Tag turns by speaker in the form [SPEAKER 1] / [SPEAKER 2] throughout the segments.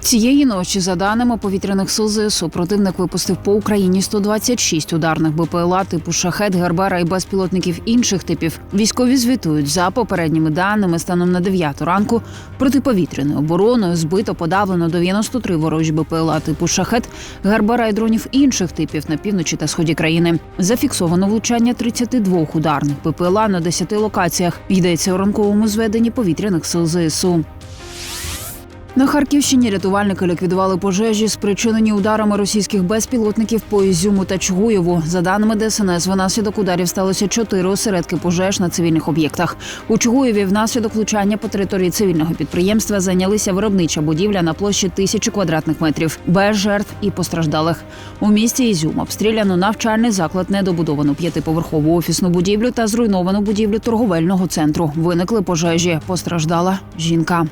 [SPEAKER 1] Цієї ночі, за даними повітряних сил ЗСУ, противник випустив по Україні 126 ударних БПЛА типу шахет, гербера і безпілотників інших типів. Військові звітують за попередніми даними станом на 9 ранку протиповітряною обороною збито подавлено 93 ворожі БПЛА типу шахет, гербера і дронів інших типів на півночі та сході країни. Зафіксовано влучання 32 ударних БПЛА на 10 локаціях. Йдеться у ранковому зведенні повітряних сил ЗСУ. На Харківщині рятувальники ліквідували пожежі, спричинені ударами російських безпілотників по Ізюму та Чугуєву. За даними ДСНС, внаслідок ударів сталося чотири осередки пожеж на цивільних об'єктах. У Чугуєві внаслідок влучання по території цивільного підприємства зайнялися виробнича будівля на площі тисячі квадратних метрів, без жертв і постраждалих. У місті Ізюм обстріляно навчальний заклад, недобудовану п'ятиповерхову офісну будівлю та зруйновану будівлю торговельного центру. Виникли пожежі. Постраждала жінка.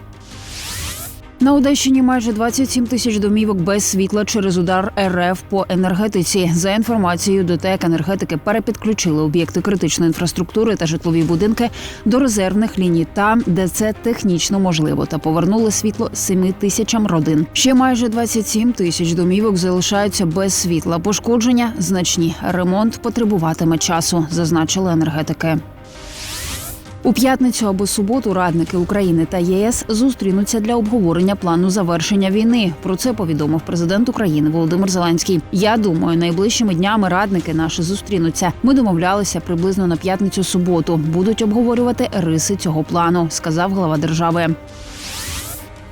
[SPEAKER 1] На Одещині майже 27 тисяч домівок без світла через удар РФ по енергетиці. За інформацією ДТЕК енергетики перепідключили об'єкти критичної інфраструктури та житлові будинки до резервних ліній там, де це технічно можливо, та повернули світло 7 тисячам родин. Ще майже 27 тисяч домівок залишаються без світла. Пошкодження значні. Ремонт потребуватиме часу, зазначили енергетики. У п'ятницю або суботу радники України та ЄС зустрінуться для обговорення плану завершення війни. Про це повідомив президент України Володимир Зеленський. Я думаю, найближчими днями радники наші зустрінуться. Ми домовлялися приблизно на п'ятницю суботу. Будуть обговорювати риси цього плану, сказав глава держави.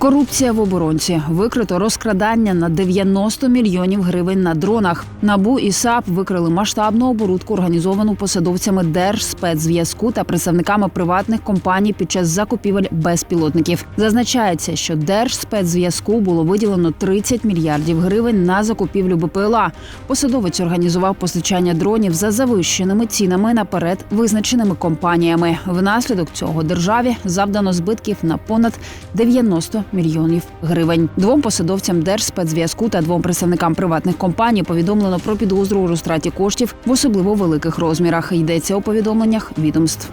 [SPEAKER 1] Корупція в оборонці викрито розкрадання на 90 мільйонів гривень на дронах. Набу і САП викрили масштабну оборудку, організовану посадовцями Держспецзв'язку та представниками приватних компаній під час закупівель безпілотників. Зазначається, що Держспецзв'язку було виділено 30 мільярдів гривень на закупівлю БПЛА. Посадовець організував постачання дронів за завищеними цінами наперед визначеними компаніями. Внаслідок цього державі завдано збитків на понад 90 мільйонів гривень. Двом посадовцям Держспецзв'язку та двом представникам приватних компаній повідомлено про підозру у розтраті коштів в особливо великих розмірах. Йдеться у повідомленнях відомств.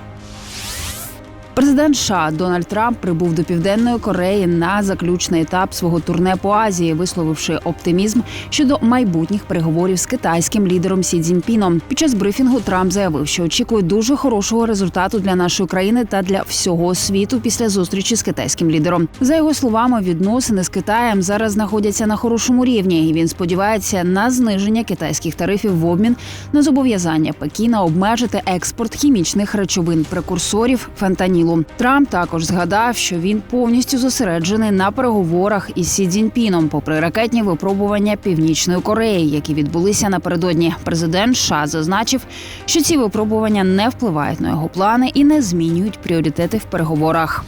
[SPEAKER 1] Президент США Дональд Трамп прибув до південної Кореї на заключний етап свого турне по Азії, висловивши оптимізм щодо майбутніх переговорів з китайським лідером Сі Цзіньпіном. Під час брифінгу Трамп заявив, що очікує дуже хорошого результату для нашої країни та для всього світу після зустрічі з китайським лідером. За його словами, відносини з Китаєм зараз знаходяться на хорошому рівні, і він сподівається на зниження китайських тарифів в обмін на зобов'язання Пекіна обмежити експорт хімічних речовин прекурсорів фентанілу. Трамп також згадав, що він повністю зосереджений на переговорах із Сі Цзіньпіном, попри ракетні випробування Північної Кореї, які відбулися напередодні. Президент США зазначив, що ці випробування не впливають на його плани і не змінюють пріоритети в переговорах.